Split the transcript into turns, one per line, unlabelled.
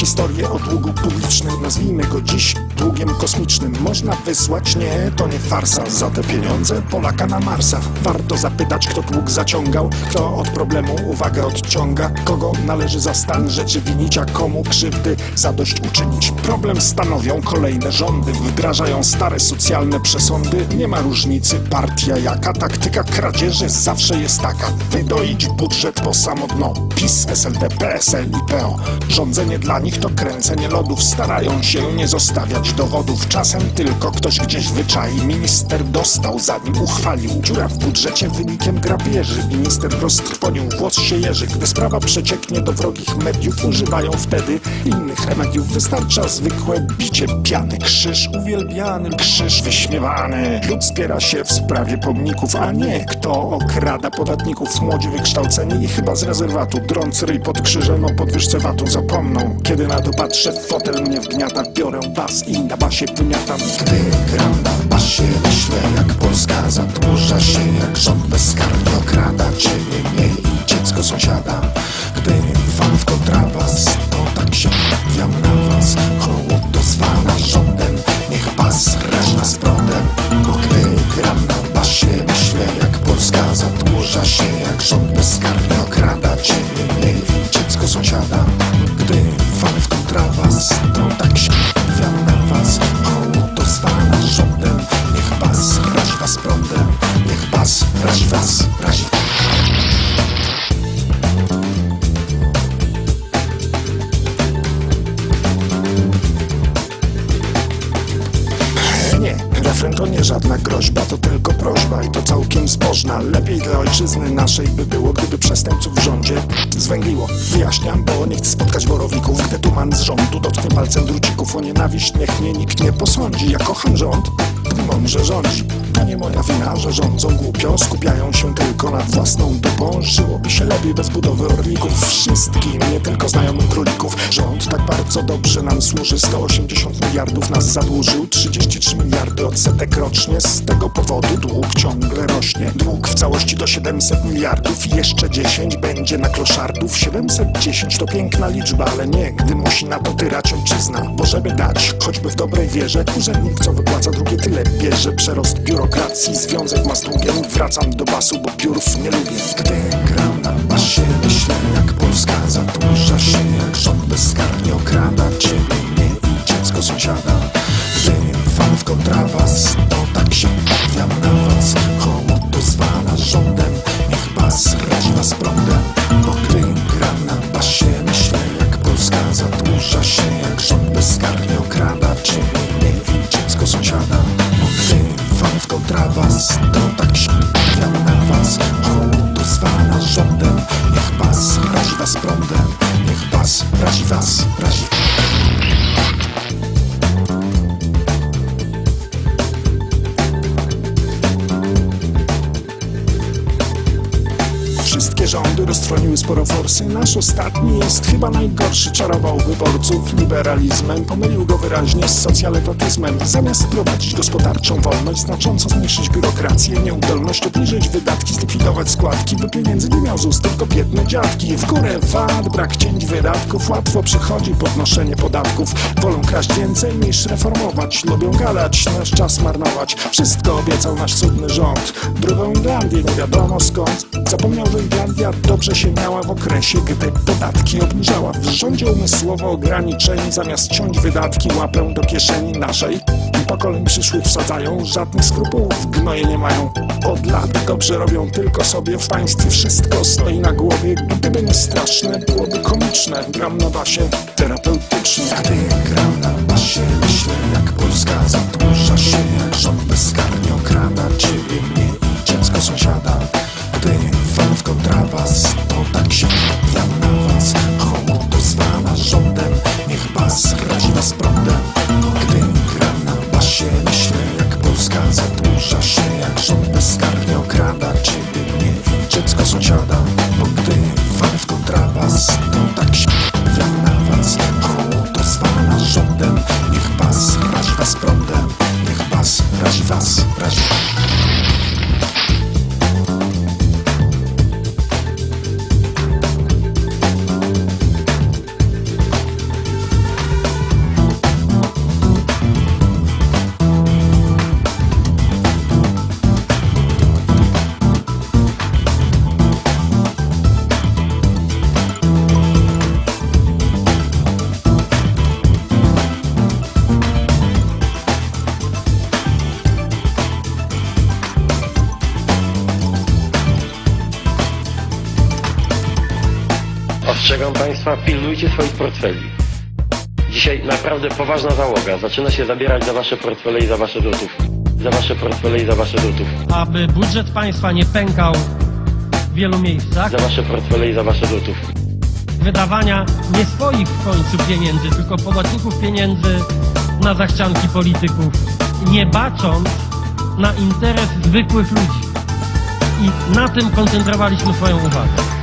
historię o długu publicznym. Nazwijmy go dziś długiem kosmicznym. Można wysłać? Nie, to nie farsa. Za te pieniądze Polaka na Marsa. Warto zapytać, kto dług zaciągał Kto od problemu uwagę odciąga. Kogo należy za stan rzeczy winić A komu krzywdy zadość uczynić. Problem stanowią kolejne rządy. Wdrażają stare socjalne przesądy. Nie ma różnicy. Partia jaka Taktyka kradzieży zawsze jest taka. Wydoić budżet po samo dno. PiS, SLD, PSL i PO Rządzenie dla nich to kręcenie lodów. Starają się nie zostawiać dowodów. Czasem tylko ktoś gdzieś wyczai. Minister dostał, zanim uchwalił. Dziura w budżecie wynikiem grabieży Minister roztrwonił, włos się jeży Gdy sprawa przecieknie do wrogich mediów Używają wtedy innych remediów. Wystarcza zwykłe bicie piany. Krzyż uwielbiany, krzyż wyśmiewany. Lud spiera się w sprawie pomników A nie kto okrada podatników Młodzi wykształceni i chyba z rezerwatu. Drąc ryj pod krzyżem o podwyżce watu Zapomną, kiedy na to patrzę Fotel mnie wgniata, biorę bas I na basie wymiatam Gdy gram na basie Myślę jak Polska zadłuża się Jak rząd bezkarnie okrada Ciebie, mnie i dziecko sąsiada. Gdy to nie żadna groźba, to tylko prośba i to całkiem zbożna. Lepiej dla ojczyzny naszej by było, gdyby przestępców w rządzie zwęgliło. Wyjaśniam, bo nie chcę spotkać worowików, gdy tuman z rządu dotknie palcem drucików. O nienawiść niech mnie nikt nie posądzi. Ja kocham rząd, gdy mądrze rządzi. To nie moja wina, że rządzą głupio, skupiają się tylko nad własną dupą. Żyłoby się lepiej bez budowy orlików. Wszystkim, nie tylko znajomym królików. Rząd tak bardzo dobrze nam służy. 180 miliardów nas zadłużył, 33 miliardy odsetek rocznie. Z tego powodu dług ciągle rośnie. Dług w całości do 700 miliardów jeszcze 10 będzie na kloszardów. 710 to piękna liczba, ale nie, gdy musi na to tyrać ojczyzna. Bo żeby dać, choćby w dobrej wierze, urzędnik co wypłaca drugie tyle bierze. Przerost biurokracji, związek ma z długiem. Wracam do basu, bo piórów nie lubię. Gdy gram na basie, myślę jak Polska zadłuża się, jak rząd bezkarnie okrada ciebie, bas Wszystkie rządy roztrwoniły sporo forsy. Nasz ostatni jest chyba najgorszy. Czarował wyborców liberalizmem. Pomylił go wyraźnie z socjaletatyzmem Zamiast wprowadzić gospodarczą wolność Znacząco zmniejszyć biurokrację Nieudolność obniżyć wydatki Zlikwidować składki By pieniędzy nie miał z ust tylko biedne dziadki. W górę VAT, brak cięć wydatków Łatwo przychodzi podnoszenie podatków. Wolą kraść więcej niż reformować. Lubią gadać, nasz czas marnować. Wszystko obiecał nasz cudny rząd. Drugą Irlandię nie wiadomo skąd. Zapomniał, że dobrze się miała w okresie, gdy podatki obniżała. W rządzie umysłowo ograniczeni, zamiast ciąć wydatki, łapę do kieszeni naszej. I pokoleń przyszłych wsadzają, żadnych skrupułów, gnoje nie mają. Od lat dobrze robią tylko sobie, w państwie wszystko stoi na głowie. Gdyby nie straszne, byłoby komiczne. Gram na basie terapeutycznie.
Ostrzegam Państwa, pilnujcie swoich portfeli. Dzisiaj naprawdę poważna załoga zaczyna się zabierać za Wasze portfele i za Wasze złotówki. Za Wasze portfele i za Wasze złotówki.
aby budżet państwa nie pękał w wielu miejscach,
Za Wasze portfele i za Wasze złotówki.
wydawania nie swoich w końcu pieniędzy, tylko podatników pieniędzy na zachcianki polityków, nie bacząc na interes zwykłych ludzi. I na tym koncentrowaliśmy swoją uwagę.